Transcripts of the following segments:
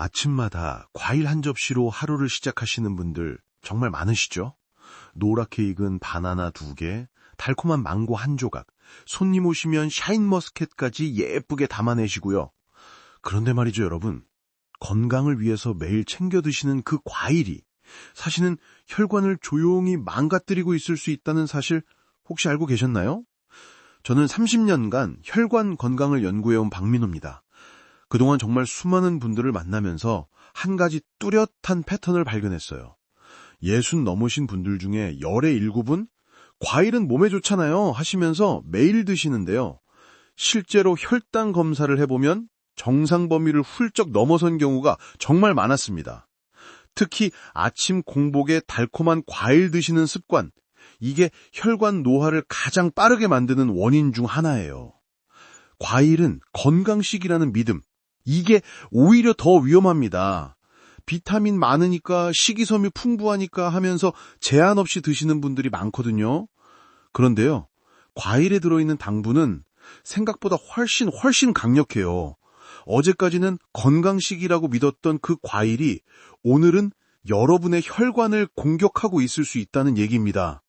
아침마다 과일 한 접시로 하루를 시작하시는 분들 정말 많으시죠? 노랗게 익은 바나나 두 개, 달콤한 망고 한 조각, 손님 오시면 샤인머스켓까지 예쁘게 담아내시고요. 그런데 말이죠, 여러분. 건강을 위해서 매일 챙겨 드시는 그 과일이 사실은 혈관을 조용히 망가뜨리고 있을 수 있다는 사실 혹시 알고 계셨나요? 저는 30년간 혈관 건강을 연구해온 박민호입니다. 그동안 정말 수많은 분들을 만나면서 한 가지 뚜렷한 패턴을 발견했어요. 예순 넘으신 분들 중에 열의 일곱은 과일은 몸에 좋잖아요 하시면서 매일 드시는데요. 실제로 혈당 검사를 해보면 정상 범위를 훌쩍 넘어선 경우가 정말 많았습니다. 특히 아침 공복에 달콤한 과일 드시는 습관, 이게 혈관 노화를 가장 빠르게 만드는 원인 중 하나예요. 과일은 건강식이라는 믿음, 이게 오히려 더 위험합니다. 비타민 많으니까 식이섬유 풍부하니까 하면서 제한 없이 드시는 분들이 많거든요. 그런데요, 과일에 들어있는 당분은 생각보다 훨씬 훨씬 강력해요. 어제까지는 건강식이라고 믿었던 그 과일이 오늘은 여러분의 혈관을 공격하고 있을 수 있다는 얘기입니다.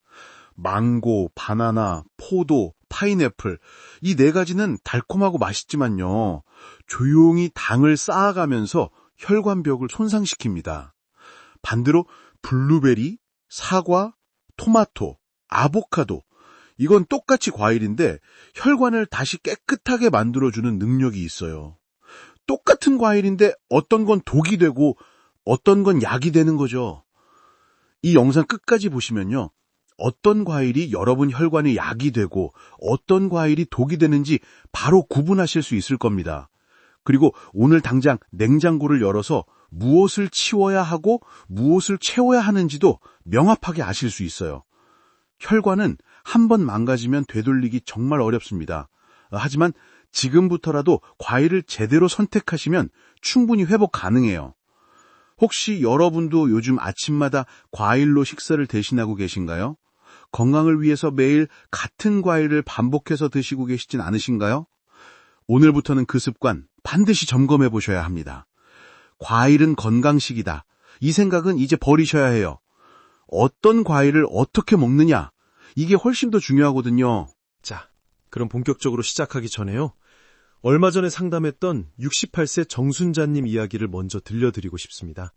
망고, 바나나, 포도, 파인애플 이 네 가지는 달콤하고 맛있지만요. 조용히 당을 쌓아가면서 혈관벽을 손상시킵니다. 반대로 블루베리, 사과, 토마토, 아보카도 이건 똑같이 과일인데 혈관을 다시 깨끗하게 만들어주는 능력이 있어요. 똑같은 과일인데 어떤 건 독이 되고 어떤 건 약이 되는 거죠. 이 영상 끝까지 보시면요. 어떤 과일이 여러분 혈관에 약이 되고 어떤 과일이 독이 되는지 바로 구분하실 수 있을 겁니다. 그리고 오늘 당장 냉장고를 열어서 무엇을 치워야 하고 무엇을 채워야 하는지도 명확하게 아실 수 있어요. 혈관은 한 번 망가지면 되돌리기 정말 어렵습니다. 하지만 지금부터라도 과일을 제대로 선택하시면 충분히 회복 가능해요. 혹시 여러분도 요즘 아침마다 과일로 식사를 대신하고 계신가요? 건강을 위해서 매일 같은 과일을 반복해서 드시고 계시진 않으신가요? 오늘부터는 그 습관 반드시 점검해 보셔야 합니다. 과일은 건강식이다. 이 생각은 이제 버리셔야 해요. 어떤 과일을 어떻게 먹느냐. 이게 훨씬 더 중요하거든요. 자, 그럼 본격적으로 시작하기 전에요. 얼마 전에 상담했던 68세 정순자님 이야기를 먼저 들려드리고 싶습니다.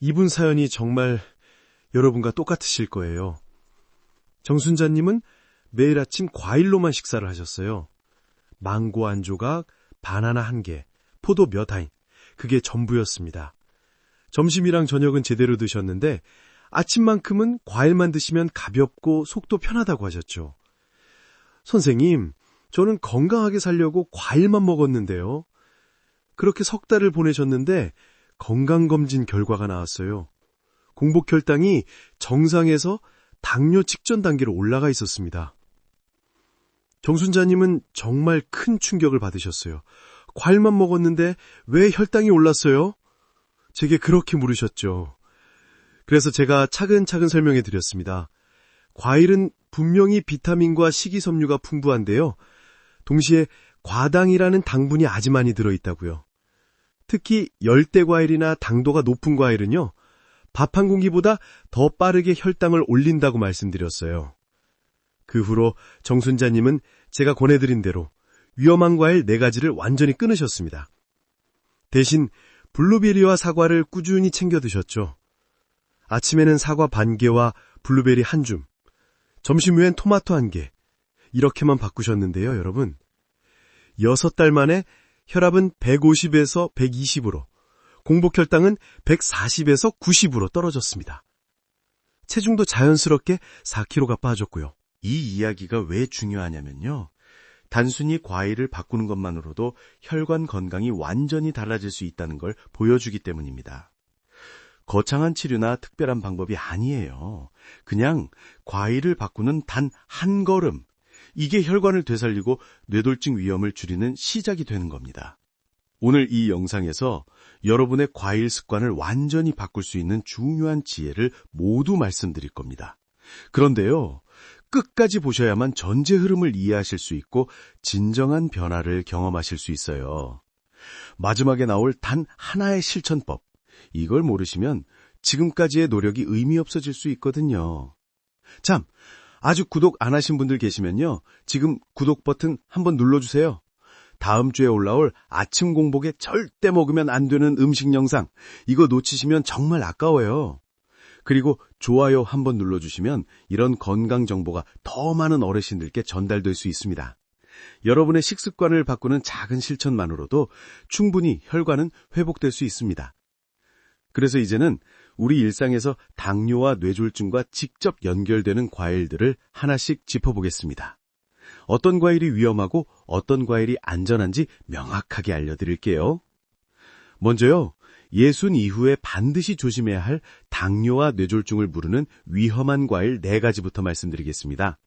이분 사연이 정말 여러분과 똑같으실 거예요. 정순자님은 매일 아침 과일로만 식사를 하셨어요. 망고 한 조각, 바나나 한 개, 포도 몇 하인. 그게 전부였습니다. 점심이랑 저녁은 제대로 드셨는데 아침만큼은 과일만 드시면 가볍고 속도 편하다고 하셨죠. 선생님, 저는 건강하게 살려고 과일만 먹었는데요. 그렇게 석 달을 보내셨는데 건강검진 결과가 나왔어요. 공복 혈당이 정상에서 당뇨 직전 단계로 올라가 있었습니다. 정순자님은 정말 큰 충격을 받으셨어요. 과일만 먹었는데 왜 혈당이 올랐어요? 제게 그렇게 물으셨죠. 그래서 제가 차근차근 설명해 드렸습니다. 과일은 분명히 비타민과 식이섬유가 풍부한데요. 동시에 과당이라는 당분이 아주 많이 들어있다고요. 특히 열대 과일이나 당도가 높은 과일은요. 밥 한 공기보다 더 빠르게 혈당을 올린다고 말씀드렸어요. 그 후로 정순자님은 제가 권해드린 대로 위험한 과일 4가지를 완전히 끊으셨습니다. 대신 블루베리와 사과를 꾸준히 챙겨 드셨죠. 아침에는 사과 반 개와 블루베리 한 줌, 점심 후엔 토마토 한 개, 이렇게만 바꾸셨는데요, 여러분. 6달 만에 혈압은 150에서 120으로, 공복 혈당은 140에서 90으로 떨어졌습니다. 체중도 자연스럽게 4kg가 빠졌고요. 이 이야기가 왜 중요하냐면요. 단순히 과일을 바꾸는 것만으로도 혈관 건강이 완전히 달라질 수 있다는 걸 보여주기 때문입니다. 거창한 치료나 특별한 방법이 아니에요. 그냥 과일을 바꾸는 단 한 걸음. 이게 혈관을 되살리고 뇌돌증 위험을 줄이는 시작이 되는 겁니다. 오늘 이 영상에서 여러분의 과일 습관을 완전히 바꿀 수 있는 중요한 지혜를 모두 말씀드릴 겁니다. 그런데요, 끝까지 보셔야만 전체 흐름을 이해하실 수 있고 진정한 변화를 경험하실 수 있어요. 마지막에 나올 단 하나의 실천법. 이걸 모르시면 지금까지의 노력이 의미 없어질 수 있거든요. 참, 아직 구독 안 하신 분들 계시면요. 지금 구독 버튼 한번 눌러주세요. 다음 주에 올라올 아침 공복에 절대 먹으면 안 되는 음식 영상. 이거 놓치시면 정말 아까워요. 그리고 좋아요 한번 눌러주시면 이런 건강 정보가 더 많은 어르신들께 전달될 수 있습니다. 여러분의 식습관을 바꾸는 작은 실천만으로도 충분히 혈관은 회복될 수 있습니다. 그래서 이제는 우리 일상에서 당뇨와 뇌졸중과 직접 연결되는 과일들을 하나씩 짚어보겠습니다. 어떤 과일이 위험하고 어떤 과일이 안전한지 명확하게 알려드릴게요. 먼저요, 예순 이후에 반드시 조심해야 할 당뇨와 뇌졸중을 부르는 위험한 과일 4가지부터 말씀드리겠습니다.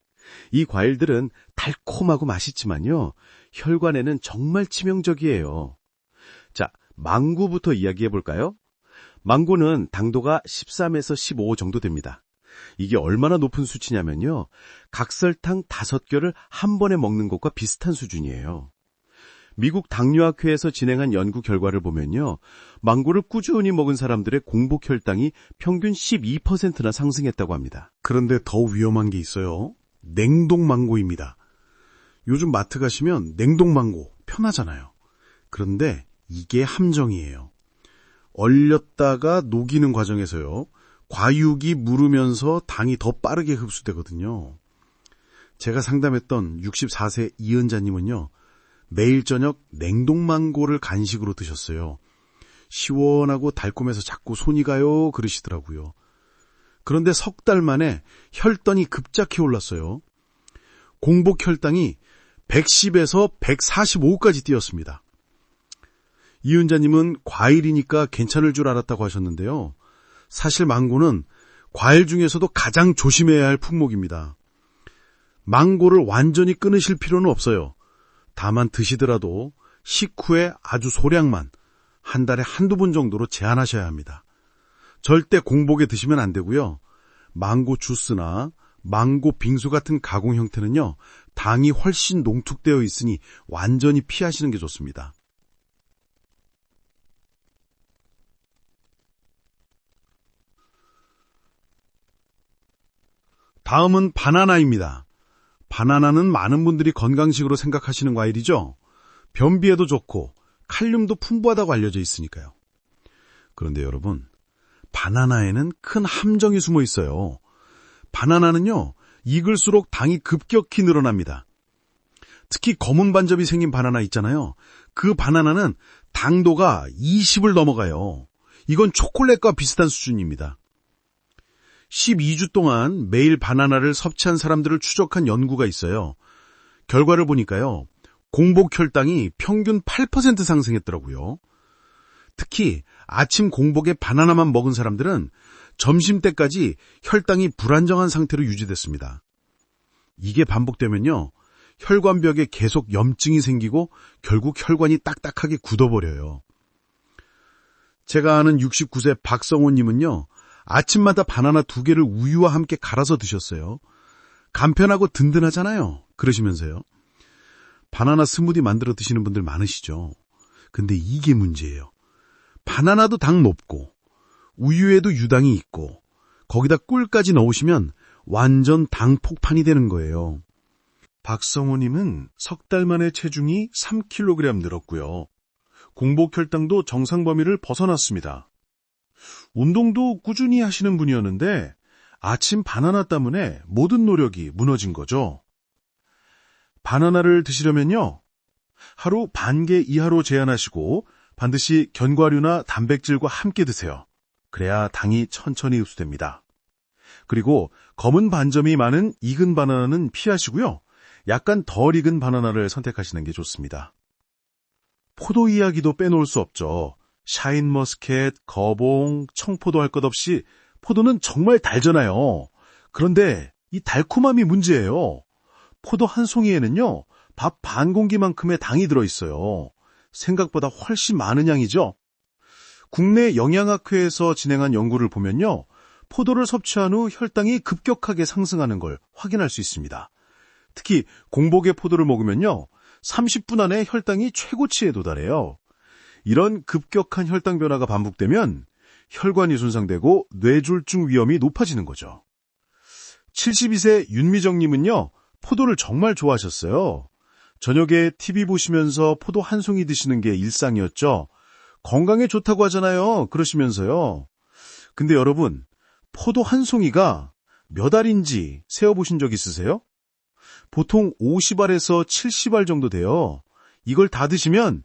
이 과일들은 달콤하고 맛있지만요, 혈관에는 정말 치명적이에요. 자, 망고부터 이야기해 볼까요? 망고는 당도가 13에서 15 정도 됩니다. 이게 얼마나 높은 수치냐면요. 각설탕 5개를 한 번에 먹는 것과 비슷한 수준이에요. 미국 당뇨학회에서 진행한 연구 결과를 보면요. 망고를 꾸준히 먹은 사람들의 공복 혈당이 평균 12%나 상승했다고 합니다. 그런데 더 위험한 게 있어요. 냉동 망고입니다. 요즘 마트 가시면 냉동 망고 편하잖아요. 그런데 이게 함정이에요. 얼렸다가 녹이는 과정에서요. 과육이 무르면서 당이 더 빠르게 흡수되거든요. 제가 상담했던 64세 이은자님은요. 매일 저녁 냉동망고를 간식으로 드셨어요. 시원하고 달콤해서 자꾸 손이 가요 그러시더라고요. 그런데 석 달 만에 혈당이 급작히 올랐어요. 공복 혈당이 110에서 145까지 뛰었습니다. 이은자님은 과일이니까 괜찮을 줄 알았다고 하셨는데요. 사실 망고는 과일 중에서도 가장 조심해야 할 품목입니다. 망고를 완전히 끊으실 필요는 없어요. 다만 드시더라도 식후에 아주 소량만 한 달에 한두 번 정도로 제한하셔야 합니다. 절대 공복에 드시면 안 되고요. 망고 주스나 망고 빙수 같은 가공 형태는요, 당이 훨씬 농축되어 있으니 완전히 피하시는 게 좋습니다. 다음은 바나나입니다. 바나나는 많은 분들이 건강식으로 생각하시는 과일이죠. 변비에도 좋고 칼륨도 풍부하다고 알려져 있으니까요. 그런데 여러분, 바나나에는 큰 함정이 숨어 있어요. 바나나는요, 익을수록 당이 급격히 늘어납니다. 특히 검은 반접이 생긴 바나나 있잖아요. 그 바나나는 당도가 20을 넘어가요. 이건 초콜릿과 비슷한 수준입니다. 12주 동안 매일 바나나를 섭취한 사람들을 추적한 연구가 있어요. 결과를 보니까요. 공복 혈당이 평균 8% 상승했더라고요. 특히 아침 공복에 바나나만 먹은 사람들은 점심 때까지 혈당이 불안정한 상태로 유지됐습니다. 이게 반복되면요. 혈관벽에 계속 염증이 생기고 결국 혈관이 딱딱하게 굳어버려요. 제가 아는 69세 박성호님은요. 아침마다 바나나 두 개를 우유와 함께 갈아서 드셨어요. 간편하고 든든하잖아요. 그러시면서요. 바나나 스무디 만들어 드시는 분들 많으시죠. 근데 이게 문제예요. 바나나도 당 높고 우유에도 유당이 있고 거기다 꿀까지 넣으시면 완전 당 폭판이 되는 거예요. 박성호님은 석 달 만에 체중이 3kg 늘었고요. 공복 혈당도 정상 범위를 벗어났습니다. 운동도 꾸준히 하시는 분이었는데 아침 바나나 때문에 모든 노력이 무너진 거죠. 바나나를 드시려면요. 하루 반 개 이하로 제한하시고 반드시 견과류나 단백질과 함께 드세요. 그래야 당이 천천히 흡수됩니다. 그리고 검은 반점이 많은 익은 바나나는 피하시고요. 약간 덜 익은 바나나를 선택하시는 게 좋습니다. 포도 이야기도 빼놓을 수 없죠. 샤인머스켓, 거봉, 청포도 할 것 없이 포도는 정말 달잖아요. 그런데 이 달콤함이 문제예요. 포도 한 송이에는요, 밥 반 공기만큼의 당이 들어있어요. 생각보다 훨씬 많은 양이죠? 국내 영양학회에서 진행한 연구를 보면요, 포도를 섭취한 후 혈당이 급격하게 상승하는 걸 확인할 수 있습니다. 특히 공복에 포도를 먹으면요, 30분 안에 혈당이 최고치에 도달해요. 이런 급격한 혈당 변화가 반복되면 혈관이 손상되고 뇌졸중 위험이 높아지는 거죠. 72세 윤미정님은요, 포도를 정말 좋아하셨어요. 저녁에 TV 보시면서 포도 한 송이 드시는 게 일상이었죠. 건강에 좋다고 하잖아요. 그러시면서요. 근데 여러분, 포도 한 송이가 몇 알인지 세어보신 적 있으세요? 보통 50알에서 70알 정도 돼요. 이걸 다 드시면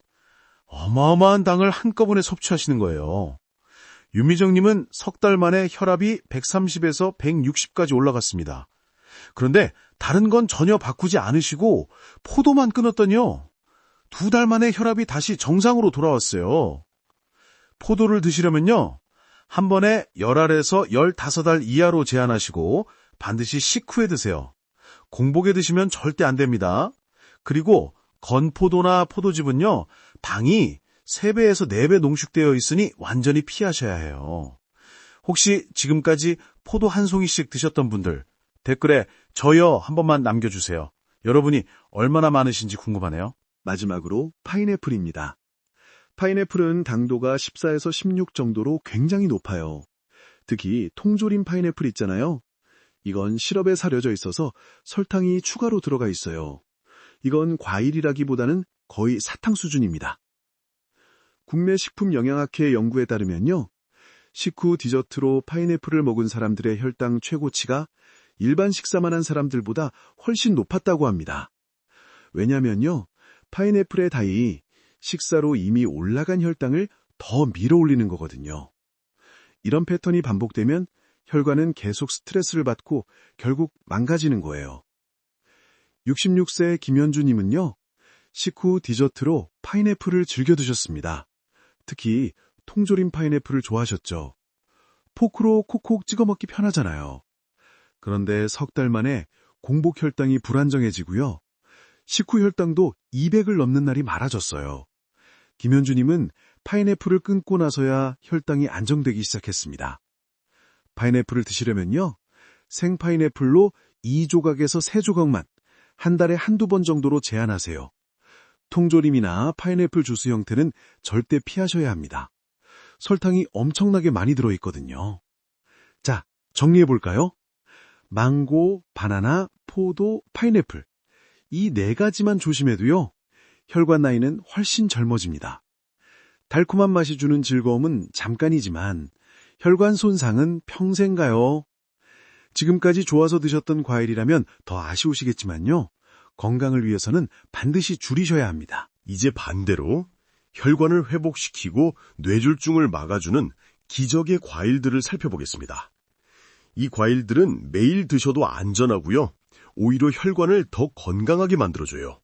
어마어마한 당을 한꺼번에 섭취하시는 거예요. 윤미정님은 석 달 만에 혈압이 130에서 160까지 올라갔습니다. 그런데 다른 건 전혀 바꾸지 않으시고 포도만 끊었더니요. 두 달 만에 혈압이 다시 정상으로 돌아왔어요. 포도를 드시려면요. 한 번에 10알에서 15알 이하로 제한하시고 반드시 식후에 드세요. 공복에 드시면 절대 안 됩니다. 그리고 건포도나 포도즙은요. 당이 3배에서 4배 농축되어 있으니 완전히 피하셔야 해요. 혹시 지금까지 포도 한 송이씩 드셨던 분들 댓글에 저요 한 번만 남겨주세요. 여러분이 얼마나 많으신지 궁금하네요. 마지막으로 파인애플입니다. 파인애플은 당도가 14에서 16 정도로 굉장히 높아요. 특히 통조림 파인애플 있잖아요. 이건 시럽에 사려져 있어서 설탕이 추가로 들어가 있어요. 이건 과일이라기보다는 거의 사탕 수준입니다. 국내 식품 영양학회 연구에 따르면요. 식후 디저트로 파인애플을 먹은 사람들의 혈당 최고치가 일반 식사만 한 사람들보다 훨씬 높았다고 합니다. 왜냐면요. 파인애플의 다이 식사로 이미 올라간 혈당을 더 밀어 올리는 거거든요. 이런 패턴이 반복되면 혈관은 계속 스트레스를 받고 결국 망가지는 거예요. 66세 김현주님은요, 식후 디저트로 파인애플을 즐겨 드셨습니다. 특히 통조림 파인애플을 좋아하셨죠. 포크로 콕콕 찍어 먹기 편하잖아요. 그런데 석 달 만에 공복 혈당이 불안정해지고요. 식후 혈당도 200을 넘는 날이 많아졌어요. 김현주님은 파인애플을 끊고 나서야 혈당이 안정되기 시작했습니다. 파인애플을 드시려면요. 생 파인애플로 2조각에서 3조각만 한 달에 한두 번 정도로 제한하세요. 통조림이나 파인애플 주스 형태는 절대 피하셔야 합니다. 설탕이 엄청나게 많이 들어있거든요. 자, 정리해볼까요? 망고, 바나나, 포도, 파인애플. 이 네 가지만 조심해도요, 혈관 나이는 훨씬 젊어집니다. 달콤한 맛이 주는 즐거움은 잠깐이지만, 혈관 손상은 평생 가요. 지금까지 좋아서 드셨던 과일이라면 더 아쉬우시겠지만요, 건강을 위해서는 반드시 줄이셔야 합니다. 이제 반대로 혈관을 회복시키고 뇌졸중을 막아주는 기적의 과일들을 살펴보겠습니다. 이 과일들은 매일 드셔도 안전하고요. 오히려 혈관을 더 건강하게 만들어줘요.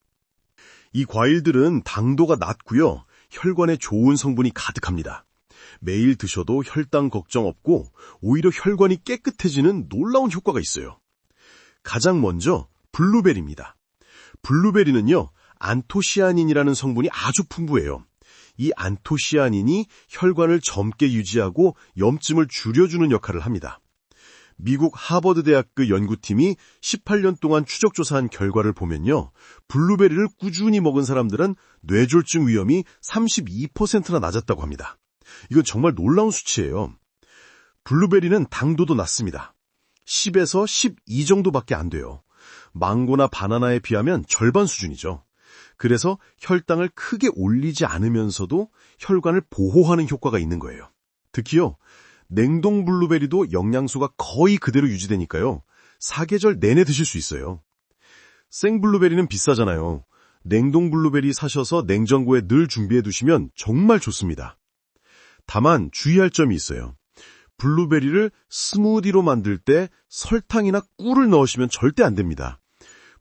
이 과일들은 당도가 낮고요. 혈관에 좋은 성분이 가득합니다. 매일 드셔도 혈당 걱정 없고 오히려 혈관이 깨끗해지는 놀라운 효과가 있어요. 가장 먼저 블루베리입니다. 블루베리는요. 안토시아닌이라는 성분이 아주 풍부해요. 이 안토시아닌이 혈관을 젊게 유지하고 염증을 줄여주는 역할을 합니다. 미국 하버드 대학 교 연구팀이 18년 동안 추적 조사한 결과를 보면요. 블루베리를 꾸준히 먹은 사람들은 뇌졸중 위험이 32%나 낮았다고 합니다. 이건 정말 놀라운 수치예요. 블루베리는 당도도 낮습니다. 10에서 12 정도밖에 안 돼요. 망고나 바나나에 비하면 절반 수준이죠. 그래서 혈당을 크게 올리지 않으면서도 혈관을 보호하는 효과가 있는 거예요. 특히요, 냉동 블루베리도 영양소가 거의 그대로 유지되니까요. 사계절 내내 드실 수 있어요. 생 블루베리는 비싸잖아요. 냉동 블루베리 사셔서 냉장고에 늘 준비해 두시면 정말 좋습니다. 다만 주의할 점이 있어요. 블루베리를 스무디로 만들 때 설탕이나 꿀을 넣으시면 절대 안 됩니다.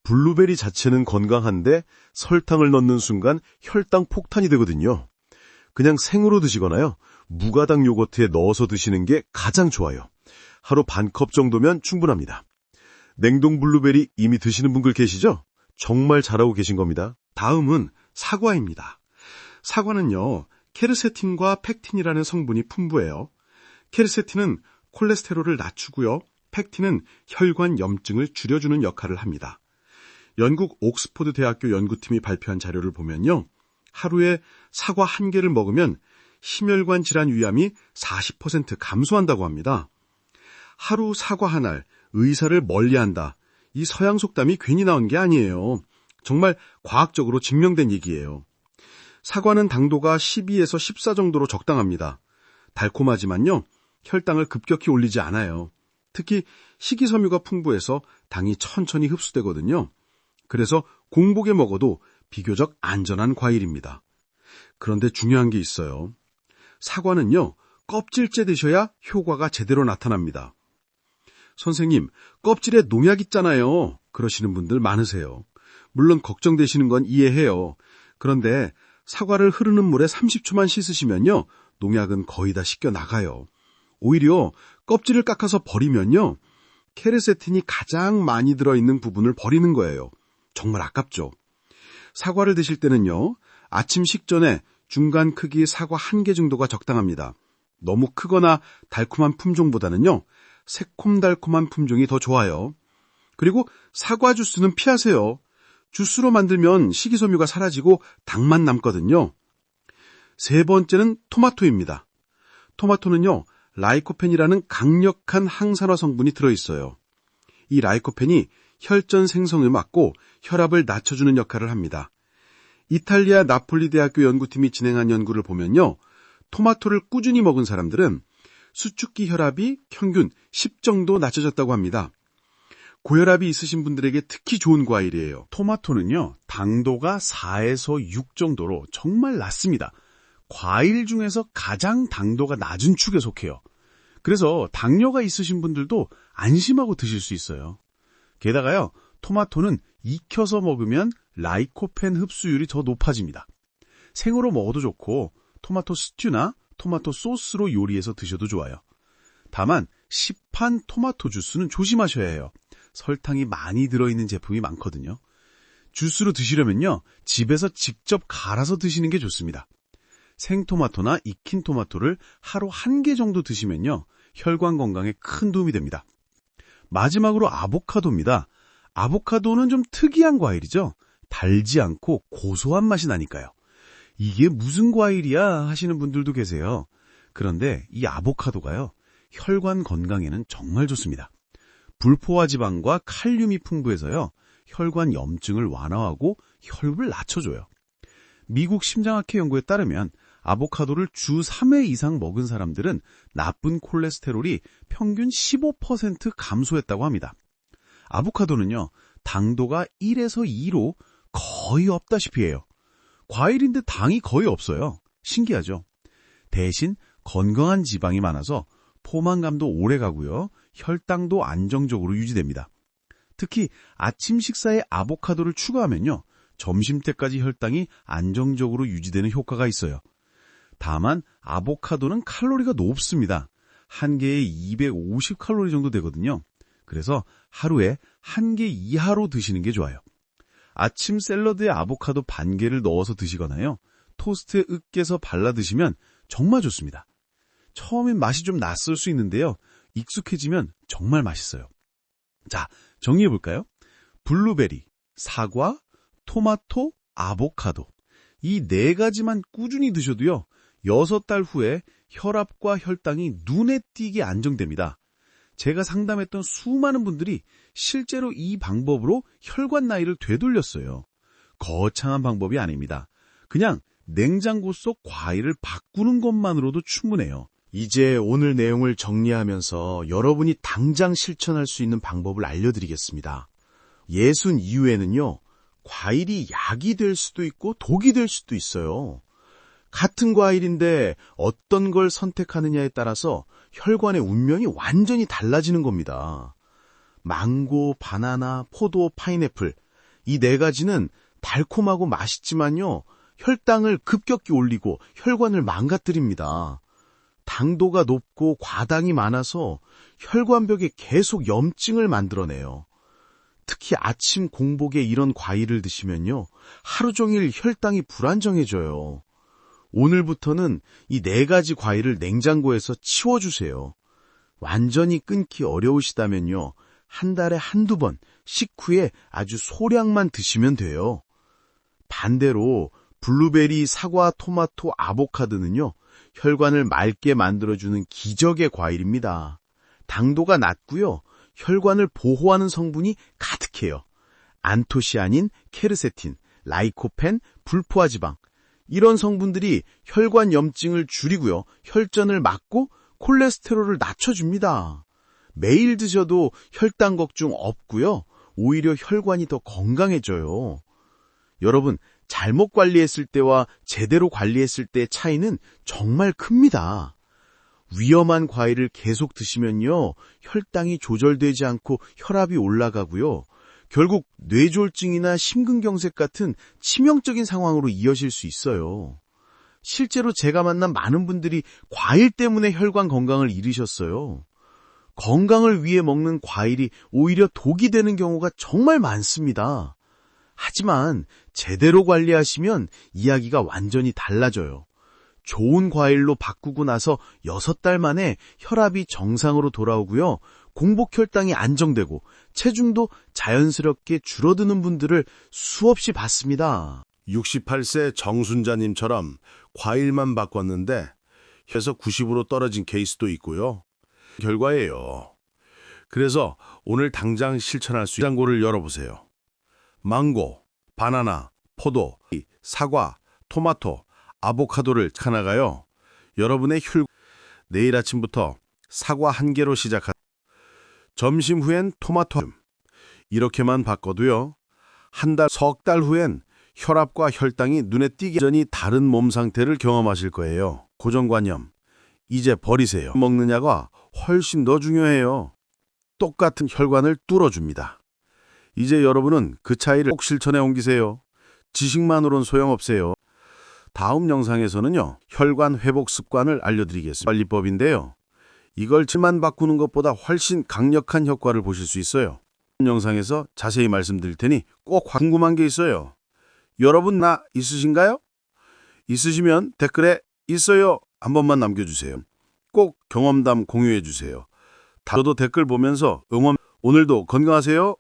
블루베리 자체는 건강한데 설탕을 넣는 순간 혈당 폭탄이 되거든요. 그냥 생으로 드시거나요. 무가당 요거트에 넣어서 드시는 게 가장 좋아요. 하루 반 컵 정도면 충분합니다. 냉동 블루베리 이미 드시는 분들 계시죠? 정말 잘하고 계신 겁니다. 다음은 사과입니다. 사과는요, 케르세틴과 팩틴이라는 성분이 풍부해요. 케르세틴은 콜레스테롤을 낮추고요. 팩틴은 혈관 염증을 줄여주는 역할을 합니다. 영국 옥스포드 대학교 연구팀이 발표한 자료를 보면요. 하루에 사과 한 개를 먹으면 심혈관 질환 위험이 40% 감소한다고 합니다. 하루 사과 한 알, 의사를 멀리한다. 이 서양 속담이 괜히 나온 게 아니에요. 정말 과학적으로 증명된 얘기예요. 사과는 당도가 12에서 14 정도로 적당합니다. 달콤하지만요, 혈당을 급격히 올리지 않아요. 특히 식이섬유가 풍부해서 당이 천천히 흡수되거든요. 그래서 공복에 먹어도 비교적 안전한 과일입니다. 그런데 중요한 게 있어요. 사과는요, 껍질째 드셔야 효과가 제대로 나타납니다. 선생님, 껍질에 농약 있잖아요. 그러시는 분들 많으세요. 물론 걱정되시는 건 이해해요. 그런데 사과를 흐르는 물에 30초만 씻으시면요, 농약은 거의 다 씻겨 나가요. 오히려 껍질을 깎아서 버리면요, 케르세틴이 가장 많이 들어있는 부분을 버리는 거예요. 정말 아깝죠. 사과를 드실 때는요, 아침 식전에 중간 크기 사과 한 개 정도가 적당합니다. 너무 크거나 달콤한 품종보다는요, 새콤달콤한 품종이 더 좋아요. 그리고 사과 주스는 피하세요. 주스로 만들면 식이섬유가 사라지고 당만 남거든요. 세 번째는 토마토입니다. 토마토는요, 라이코펜이라는 강력한 항산화 성분이 들어있어요. 이 라이코펜이 혈전 생성을 막고 혈압을 낮춰주는 역할을 합니다. 이탈리아 나폴리 대학교 연구팀이 진행한 연구를 보면요. 토마토를 꾸준히 먹은 사람들은 수축기 혈압이 평균 10 정도 낮춰졌다고 합니다. 고혈압이 있으신 분들에게 특히 좋은 과일이에요. 토마토는요, 당도가 4에서 6 정도로 정말 낮습니다. 과일 중에서 가장 당도가 낮은 축에 속해요. 그래서 당뇨가 있으신 분들도 안심하고 드실 수 있어요. 게다가요, 토마토는 익혀서 먹으면 라이코펜 흡수율이 더 높아집니다. 생으로 먹어도 좋고 토마토 스튜나 토마토 소스로 요리해서 드셔도 좋아요. 다만 시판 토마토 주스는 조심하셔야 해요. 설탕이 많이 들어있는 제품이 많거든요. 주스로 드시려면요. 집에서 직접 갈아서 드시는 게 좋습니다. 생토마토나 익힌 토마토를 하루 한 개 정도 드시면요. 혈관 건강에 큰 도움이 됩니다. 마지막으로 아보카도입니다. 아보카도는 좀 특이한 과일이죠. 달지 않고 고소한 맛이 나니까요. 이게 무슨 과일이야 하시는 분들도 계세요. 그런데 이 아보카도가요. 혈관 건강에는 정말 좋습니다. 불포화 지방과 칼륨이 풍부해서요. 혈관 염증을 완화하고 혈압을 낮춰줘요. 미국 심장학회 연구에 따르면 아보카도를 주 3회 이상 먹은 사람들은 나쁜 콜레스테롤이 평균 15% 감소했다고 합니다. 아보카도는요, 당도가 1에서 2로 거의 없다시피 해요. 과일인데 당이 거의 없어요. 신기하죠? 대신 건강한 지방이 많아서 포만감도 오래 가고요. 혈당도 안정적으로 유지됩니다. 특히 아침 식사에 아보카도를 추가하면요. 점심 때까지 혈당이 안정적으로 유지되는 효과가 있어요. 다만 아보카도는 칼로리가 높습니다. 한 개에 250칼로리 정도 되거든요. 그래서 하루에 한 개 이하로 드시는 게 좋아요. 아침 샐러드에 아보카도 반 개를 넣어서 드시거나요. 토스트에 으깨서 발라 드시면 정말 좋습니다. 처음엔 맛이 좀 낯설 수 있는데요. 익숙해지면 정말 맛있어요. 자, 정리해 볼까요? 블루베리, 사과, 토마토, 아보카도. 이 네 가지만 꾸준히 드셔도요. 여섯 달 후에 혈압과 혈당이 눈에 띄게 안정됩니다. 제가 상담했던 수많은 분들이 실제로 이 방법으로 혈관 나이를 되돌렸어요. 거창한 방법이 아닙니다. 그냥 냉장고 속 과일을 바꾸는 것만으로도 충분해요. 이제 오늘 내용을 정리하면서 여러분이 당장 실천할 수 있는 방법을 알려드리겠습니다. 예순 이후에는요, 과일이 약이 될 수도 있고 독이 될 수도 있어요. 같은 과일인데 어떤 걸 선택하느냐에 따라서 혈관의 운명이 완전히 달라지는 겁니다. 망고, 바나나, 포도, 파인애플 이 네 가지는 달콤하고 맛있지만요. 혈당을 급격히 올리고 혈관을 망가뜨립니다. 당도가 높고 과당이 많아서 혈관벽에 계속 염증을 만들어내요. 특히 아침 공복에 이런 과일을 드시면요. 하루 종일 혈당이 불안정해져요. 오늘부터는 이 네 가지 과일을 냉장고에서 치워주세요. 완전히 끊기 어려우시다면요. 한 달에 한두 번 식후에 아주 소량만 드시면 돼요. 반대로 블루베리, 사과, 토마토, 아보카도는요, 혈관을 맑게 만들어주는 기적의 과일입니다. 당도가 낮고요, 혈관을 보호하는 성분이 가득해요. 안토시아닌, 케르세틴, 라이코펜, 불포화 지방. 이런 성분들이 혈관 염증을 줄이고요, 혈전을 막고 콜레스테롤을 낮춰줍니다. 매일 드셔도 혈당 걱정 없고요, 오히려 혈관이 더 건강해져요. 여러분, 잘못 관리했을 때와 제대로 관리했을 때의 차이는 정말 큽니다. 위험한 과일을 계속 드시면요, 혈당이 조절되지 않고 혈압이 올라가고요, 결국 뇌졸중이나 심근경색 같은 치명적인 상황으로 이어질 수 있어요. 실제로 제가 만난 많은 분들이 과일 때문에 혈관 건강을 잃으셨어요. 건강을 위해 먹는 과일이 오히려 독이 되는 경우가 정말 많습니다. 하지만 제대로 관리하시면 이야기가 완전히 달라져요. 좋은 과일로 바꾸고 나서 6달 만에 혈압이 정상으로 돌아오고요. 공복 혈당이 안정되고 체중도 자연스럽게 줄어드는 분들을 수없이 봤습니다. 68세 정순자님처럼 과일만 바꿨는데 혀서 90으로 떨어진 케이스도 있고요. 결과예요. 그래서 오늘 당장 실천할 수 있는 장고를 열어보세요. 망고, 바나나, 포도, 사과, 토마토, 아보카도를 하나가요. 여러분의 혈 내일 아침부터 사과 한 개로 시작하 점심 후엔 토마토 이렇게만 바꿔도요. 한 달, 석 달 후엔 혈압과 혈당이 눈에 띄게 전이 다른 몸 상태를 경험하실 거예요. 고정관념. 이제 버리세요. 먹느냐가 훨씬 더 중요해요. 똑같은 혈관을 뚫어줍니다. 이제 여러분은 그 차이를 꼭 실천해 옮기세요. 지식만으론 소용없어요. 다음 영상에서는요. 혈관 회복 습관을 알려드리겠습니다. 관리법인데요. 이걸 질만 바꾸는 것보다 훨씬 강력한 효과를 보실 수 있어요. 영상에서 자세히 말씀드릴 테니 꼭 궁금한 게 있어요. 여러분 나 있으신가요? 있으시면 댓글에 있어요 한 번만 남겨주세요. 꼭 경험담 공유해 주세요. 저도 댓글 보면서 응원 오늘도 건강하세요.